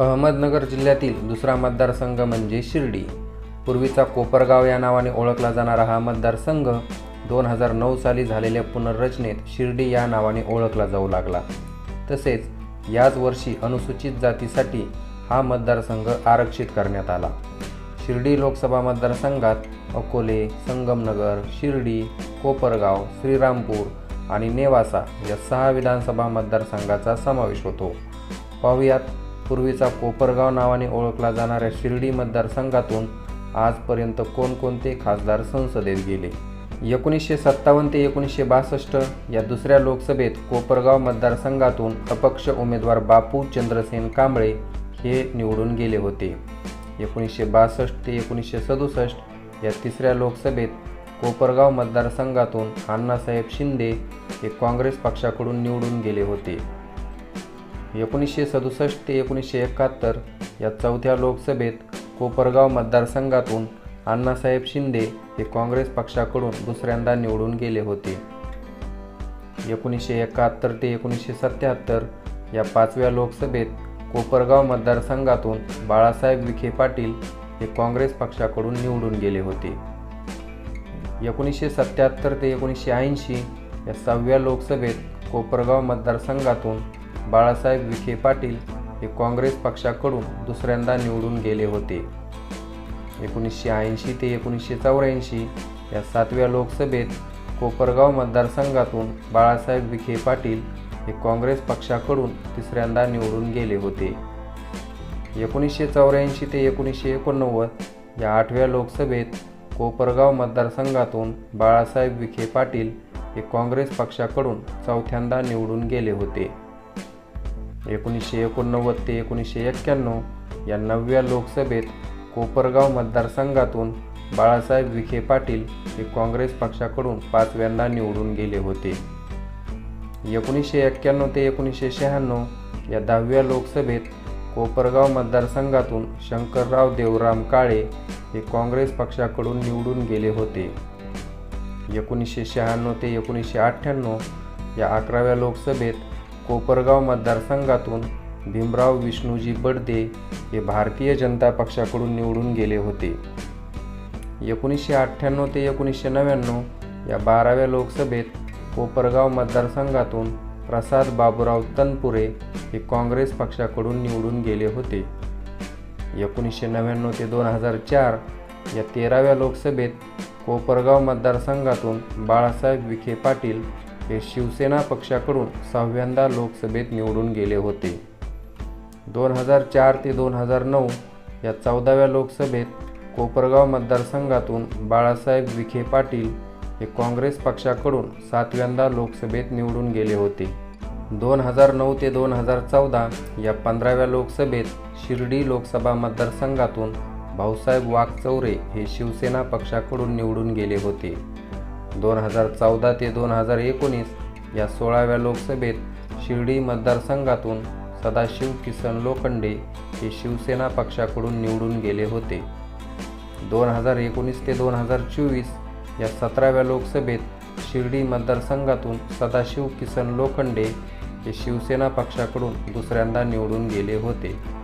अहमदनगर जिल्ह्यातील दुसरा मतदारसंघ म्हणजे शिर्डी. पूर्वीचा कोपरगाव या नावाने ओळखला जाणारा हा मतदारसंघ दोन हजार नऊ साली झालेल्या पुनर्रचनेत शिर्डी या नावाने ओळखला जाऊ लागला. तसेच याच वर्षी अनुसूचित जातीसाठी हा मतदारसंघ आरक्षित करण्यात आला. शिर्डी लोकसभा मतदारसंघात अकोले संगमनगर शिर्डी कोपरगाव श्रीरामपूर आणि नेवासा या सहा विधानसभा मतदारसंघाचा समावेश होतो. पाहुयात पूर्वीचा कोपरगाव नावाने ओळखला जाणाऱ्या शिर्डी मतदारसंघातून आजपर्यंत कोणकोणते खासदार संसदेत गेले? एकोणीसशे सत्तावन्न ते एकोणीसशे बासष्ट या दुसऱ्या लोकसभेत कोपरगाव मतदारसंघातून अपक्ष उमेदवार बापू चंद्रसेन कांबळे हे निवडून गेले होते. एकोणीसशे बासष्ट ते एकोणीसशे सदुसष्ट या तिसऱ्या लोकसभेत कोपरगाव मतदारसंघातून अण्णासाहेब शिंदे हे काँग्रेस पक्षाकडून निवडून गेले होते. एकोणीसशे सदुसष्ट ते एकोणीसशे एकाहत्तर या चौथ्या लोकसभेत कोपरगाव मतदारसंघातून अण्णासाहेब शिंदे हे काँग्रेस पक्षाकडून दुसऱ्यांदा निवडून गेले होते. एकोणीसशे एकाहत्तर ते एकोणीसशे सत्याहत्तर या पाचव्या लोकसभेत कोपरगाव मतदारसंघातून बाळासाहेब विखे पाटील हे काँग्रेस पक्षाकडून निवडून गेले होते. एकोणीसशे सत्याहत्तर ते एकोणीसशे ऐंशी या सहाव्या लोकसभेत कोपरगाव मतदारसंघातून बाळासाहेब विखे पाटील हे काँग्रेस पक्षाकडून दुसऱ्यांदा निवडून गेले होते. एकोणीसशे ऐंशी ते एकोणीसशे चौऱ्याऐंशी या सातव्या लोकसभेत कोपरगाव मतदारसंघातून बाळासाहेब विखे पाटील हे काँग्रेस पक्षाकडून तिसऱ्यांदा निवडून गेले होते. एकोणीसशे चौऱ्याऐंशी ते एकोणीसशे एकोणनव्वद या आठव्या लोकसभेत कोपरगाव मतदारसंघातून बाळासाहेब विखे पाटील हे काँग्रेस पक्षाकडून चौथ्यांदा निवडून गेले होते. एकोणीसशे एकोणनव्वद ते एकोणीसशे एक्क्याण्णव या नवव्या लोकसभेत कोपरगाव मतदारसंघातून बाळासाहेब विखे पाटील हे काँग्रेस पक्षाकडून पाचव्यांदा निवडून गेले होते. एकोणीसशे एक्क्याण्णव ते एकोणीसशे शहाण्णव या दहाव्या लोकसभेत कोपरगाव मतदारसंघातून शंकरराव देवराम काळे हे काँग्रेस पक्षाकडून निवडून गेले होते. एकोणीसशे शहाण्णव ते एकोणीसशे अठ्ठ्याण्णव या अकराव्या लोकसभेत कोपरगाव मतदारसंघातून भीमराव विष्णूजी बडदे हे भारतीय जनता पक्षाकडून निवडून गेले होते. एकोणीसशे अठ्ठ्याण्णव ते एकोणीसशे नव्याण्णव या बाराव्या लोकसभेत कोपरगाव मतदारसंघातून प्रसाद बाबूराव तनपुरे हे काँग्रेस पक्षाकडून निवडून गेले होते. एकोणीसशे नव्याण्णव ते दोन हजार चार या तेराव्या लोकसभेत कोपरगाव मतदारसंघातून बाळासाहेब विखे पाटील हे शिवसेना पक्षाकडून सहाव्यांदा लोकसभेत निवडून गेले होते. दोन हजार चार ते दोन हजार नऊ या चौदाव्या लोकसभेत कोपरगाव मतदारसंघातून बाळासाहेब विखे पाटील हे काँग्रेस पक्षाकडून सातव्यांदा लोकसभेत निवडून गेले होते. दोन हजार नऊ ते दोन हजार चौदा या पंधराव्या लोकसभेत शिर्डी लोकसभा मतदारसंघातून भाऊसाहेब वाघचौरे हे शिवसेना पक्षाकडून निवडून गेले होते. दोन हजार चौदा ते दोन हजार एकोणीस या सोळाव्या लोकसभेत शिर्डी मतदारसंघातून सदाशिव किसन लोखंडे हे शिवसेना पक्षाकडून निवडून गेले होते. दोन हजार एकोणीस ते दोन हजार चोवीस या सतराव्या लोकसभेत शिर्डी मतदारसंघातून सदाशिव किसन लोखंडे हे शिवसेना पक्षाकडून दुसऱ्यांदा निवडून गेले होते.